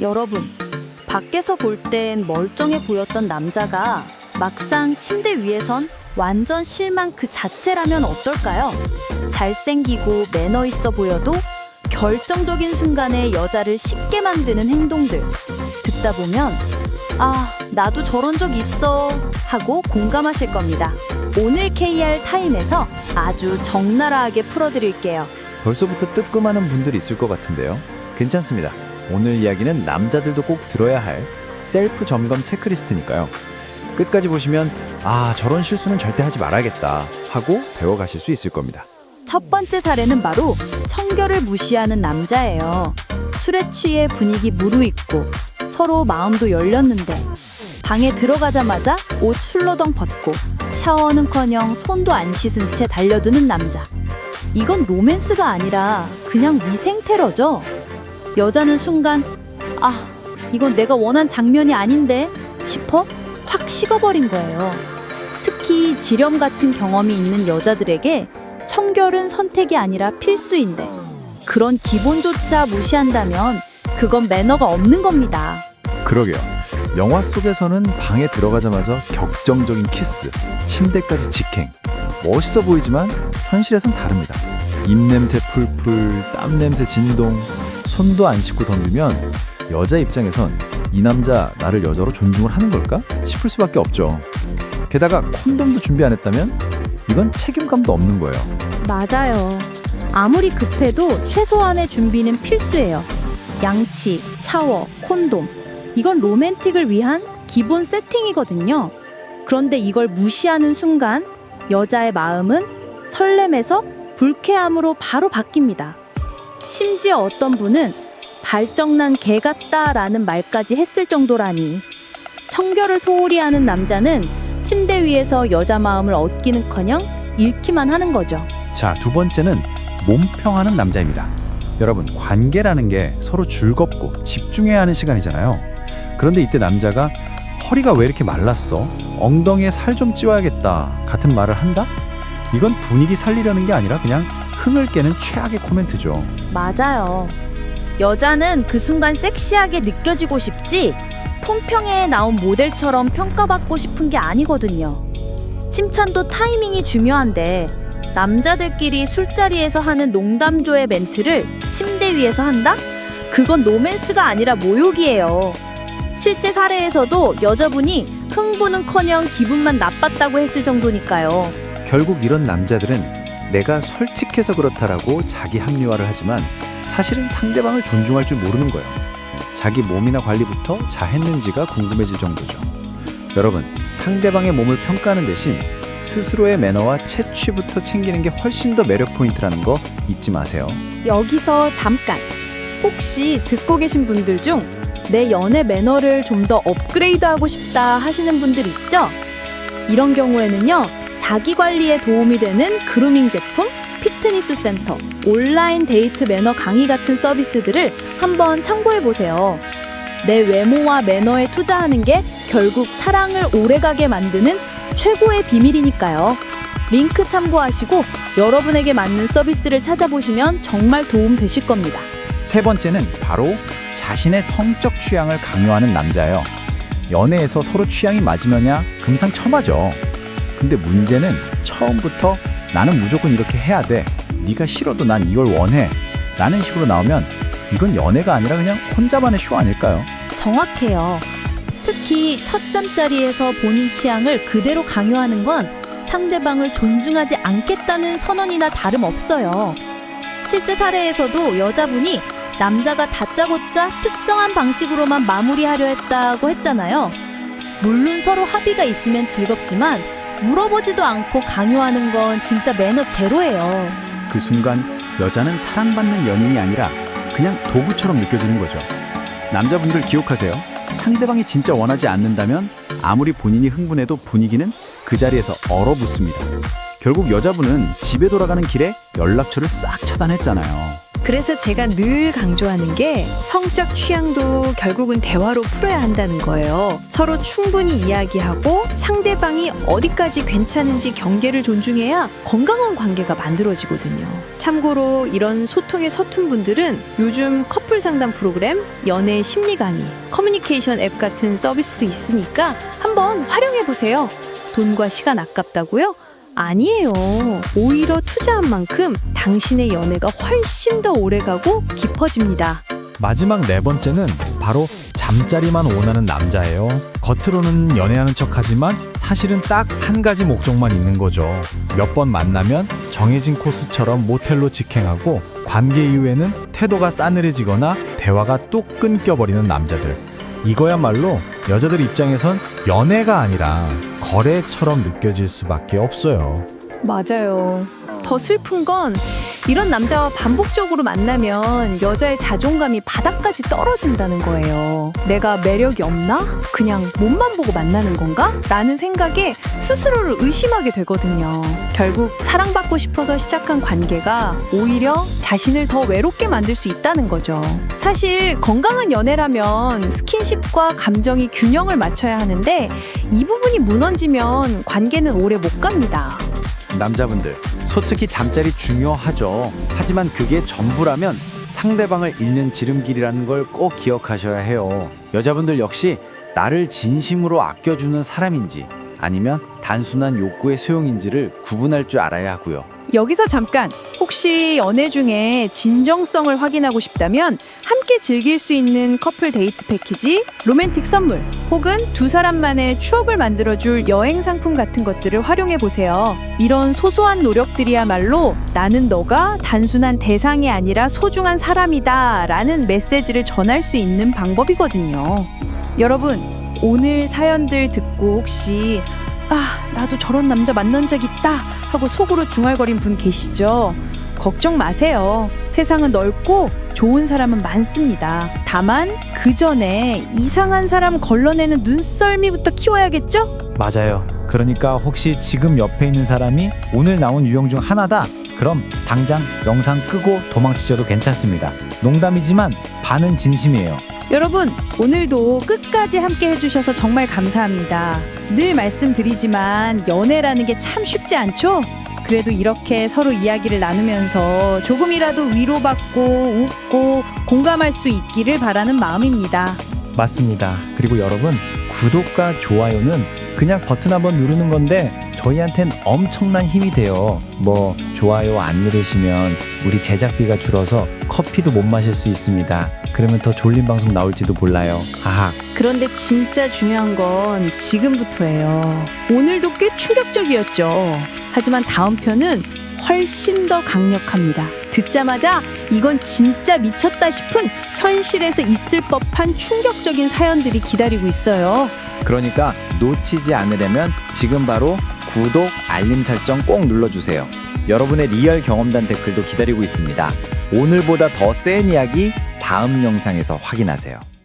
여러분, 밖에서 볼 땐 멀쩡해 보였던 남자가 막상 침대 위에선 완전 실망 그 자체라면 어떨까요? 잘생기고 매너 있어 보여도 결정적인 순간에 여자를 쉽게 만드는 행동들. 듣다 보면, 아, 나도 저런 적 있어. 하고 공감하실 겁니다. 오늘 KR 타임에서 아주 적나라하게 풀어드릴게요. 벌써부터 뜨끔하는 분들이 있을 것 같은데요. 괜찮습니다. 오늘 이야기는 남자들도 꼭 들어야 할 셀프 점검 체크리스트니까요. 끝까지 보시면 아 저런 실수는 절대 하지 말아야겠다 하고 배워가실 수 있을 겁니다. 첫 번째 사례는 바로 청결을 무시하는 남자예요. 술에 취해 분위기 무르익고 서로 마음도 열렸는데 방에 들어가자마자 옷 술러덩 벗고 샤워는커녕 손도 안 씻은 채 달려드는 남자. 이건 로맨스가 아니라 그냥 위생 테러죠. 여자는 순간 아 이건 내가 원한 장면이 아닌데 싶어 확 식어버린 거예요. 특히 지렴 같은 경험이 있는 여자들에게 청결은 선택이 아니라 필수인데 그런 기본조차 무시한다면 그건 매너가 없는 겁니다. 그러게요. 영화 속에서는 방에 들어가자마자 격정적인 키스, 침대까지 직행. 멋있어 보이지만 현실에선 다릅니다. 입냄새 풀풀, 땀냄새 진동, 손도 안 씻고 덤비면 여자 입장에선 이 남자 나를 여자로 존중을 하는 걸까 싶을 수밖에 없죠. 게다가 콘돔도 준비 안 했다면 이건 책임감도 없는 거예요. 맞아요. 아무리 급해도 최소한의 준비는 필수예요. 양치, 샤워, 콘돔. 이건 로맨틱을 위한 기본 세팅이거든요. 그런데 이걸 무시하는 순간 여자의 마음은 설렘에서 불쾌함으로 바로 바뀝니다. 심지어 어떤 분은 발정난 개 같다라는 말까지 했을 정도라니. 청결을 소홀히 하는 남자는 침대 위에서 여자 마음을 얻기는커녕 잃기만 하는 거죠. 자, 두 번째는 몸평하는 남자입니다. 여러분, 관계라는 게 서로 즐겁고 집중해야 하는 시간이잖아요. 그런데 이때 남자가 허리가 왜 이렇게 말랐어? 엉덩이에 살 좀 찌워야겠다. 같은 말을 한다? 이건 분위기 살리려는 게 아니라 그냥 흥을 깨는 최악의 코멘트죠. 맞아요. 여자는 그 순간 섹시하게 느껴지고 싶지 폰평에 나온 모델처럼 평가받고 싶은 게 아니거든요. 칭찬도 타이밍이 중요한데 남자들끼리 술자리에서 하는 농담조의 멘트를 침대 위에서 한다? 그건 로맨스가 아니라 모욕이에요. 실제 사례에서도 여자분이 흥분은커녕 기분만 나빴다고 했을 정도니까요. 결국 이런 남자들은 내가 솔직해서 그렇다라고 자기 합리화를 하지만 사실은 상대방을 존중할 줄 모르는 거예요. 자기 몸이나 관리부터 잘했는지가 궁금해질 정도죠. 여러분, 상대방의 몸을 평가하는 대신 스스로의 매너와 채취부터 챙기는 게 훨씬 더 매력 포인트라는 거 잊지 마세요. 여기서 잠깐. 혹시 듣고 계신 분들 중 내 연애 매너를 좀 더 업그레이드하고 싶다 하시는 분들 있죠? 이런 경우에는요, 자기 관리에 도움이 되는 그루밍 제품, 피트니스 센터, 온라인 데이트 매너 강의 같은 서비스들을 한번 참고해 보세요. 내 외모와 매너에 투자하는 게 결국 사랑을 오래가게 만드는 최고의 비밀이니까요. 링크 참고하시고 여러분에게 맞는 서비스를 찾아보시면 정말 도움 되실 겁니다. 세 번째는 바로 자신의 성적 취향을 강요하는 남자예요. 연애에서 서로 취향이 맞으면야 금상첨화죠. 근데 문제는 처음부터 나는 무조건 이렇게 해야 돼. 네가 싫어도 난 이걸 원해. 라는 식으로 나오면 이건 연애가 아니라 그냥 혼자만의 쇼 아닐까요? 정확해요. 특히 첫 잠자리에서 본인 취향을 그대로 강요하는 건 상대방을 존중하지 않겠다는 선언이나 다름없어요. 실제 사례에서도 여자분이 남자가 다짜고짜 특정한 방식으로만 마무리하려 했다고 했잖아요. 물론 서로 합의가 있으면 즐겁지만 물어보지도 않고 강요하는 건 진짜 매너 제로예요. 그 순간 여자는 사랑받는 연인이 아니라 그냥 도구처럼 느껴지는 거죠. 남자분들 기억하세요. 상대방이 진짜 원하지 않는다면 아무리 본인이 흥분해도 분위기는 그 자리에서 얼어붙습니다. 결국 여자분은 집에 돌아가는 길에 연락처를 싹 차단했잖아요. 그래서 제가 늘 강조하는 게 성적 취향도 결국은 대화로 풀어야 한다는 거예요. 서로 충분히 이야기하고 상대방이 어디까지 괜찮은지 경계를 존중해야 건강한 관계가 만들어지거든요. 참고로 이런 소통에 서툰 분들은 요즘 커플 상담 프로그램, 연애 심리 강의, 커뮤니케이션 앱 같은 서비스도 있으니까 한번 활용해 보세요. 돈과 시간 아깝다고요? 아니에요. 오히려 투자한 만큼 당신의 연애가 훨씬 더 오래가고 깊어집니다. 마지막 네 번째는 바로 잠자리만 원하는 남자예요. 겉으로는 연애하는 척하지만 사실은 딱 한 가지 목적만 있는 거죠. 몇 번 만나면 정해진 코스처럼 모텔로 직행하고 관계 이후에는 태도가 싸늘해지거나 대화가 뚝 끊겨버리는 남자들. 이거야말로 여자들 입장에선 연애가 아니라 거래처럼 느껴질 수밖에 없어요. 맞아요. 더 슬픈 건 이런 남자와 반복적으로 만나면 여자의 자존감이 바닥까지 떨어진다는 거예요. 내가 매력이 없나? 그냥 몸만 보고 만나는 건가? 라는 생각에 스스로를 의심하게 되거든요. 결국 사랑받고 싶어서 시작한 관계가 오히려 자신을 더 외롭게 만들 수 있다는 거죠. 사실 건강한 연애라면 스킨십과 감정이 균형을 맞춰야 하는데 이 부분이 무너지면 관계는 오래 못 갑니다. 남자분들 솔직히 잠자리 중요하죠. 하지만 그게 전부라면 상대방을 잃는 지름길이라는 걸 꼭 기억하셔야 해요. 여자분들 역시 나를 진심으로 아껴주는 사람인지 아니면 단순한 욕구의 소용인지를 구분할 줄 알아야 하고요. 여기서 잠깐 혹시 연애 중에 진정성을 확인하고 싶다면 함께 즐길 수 있는 커플 데이트 패키지, 로맨틱 선물 혹은 두 사람만의 추억을 만들어줄 여행 상품 같은 것들을 활용해 보세요. 이런 소소한 노력들이야말로 나는 너가 단순한 대상이 아니라 소중한 사람이다 라는 메시지를 전할 수 있는 방법이거든요. 여러분, 오늘 사연들 듣고 혹시 아, 나도 저런 남자 만난 적 있다 하고 속으로 중얼거린 분 계시죠? 걱정 마세요. 세상은 넓고 좋은 사람은 많습니다. 다만 그 전에 이상한 사람 걸러내는 눈썰미부터 키워야겠죠? 맞아요. 그러니까 혹시 지금 옆에 있는 사람이 오늘 나온 유형 중 하나다. 그럼 당장 영상 끄고 도망치셔도 괜찮습니다. 농담이지만 반은 진심이에요. 여러분, 오늘도 끝까지 함께 해주셔서 정말 감사합니다. 늘 말씀드리지만 연애라는 게 참 쉽지 않죠? 그래도 이렇게 서로 이야기를 나누면서 조금이라도 위로받고 웃고 공감할 수 있기를 바라는 마음입니다. 맞습니다. 그리고 여러분 구독과 좋아요는 그냥 버튼 한번 누르는 건데 저희한텐 엄청난 힘이 돼요. 뭐 좋아요 안 누르시면 우리 제작비가 줄어서 커피도 못 마실 수 있습니다. 그러면 더 졸린 방송 나올지도 몰라요. 하하. 그런데 진짜 중요한 건 지금부터예요. 오늘도 꽤 충격적이었죠. 하지만 다음 편은 훨씬 더 강력합니다. 듣자마자 이건 진짜 미쳤다 싶은 현실에서 있을 법한 충격적인 사연들이 기다리고 있어요. 그러니까 놓치지 않으려면 지금 바로 구독, 알림 설정 꼭 눌러주세요. 여러분의 리얼 경험담 댓글도 기다리고 있습니다. 오늘보다 더 센 이야기 다음 영상에서 확인하세요.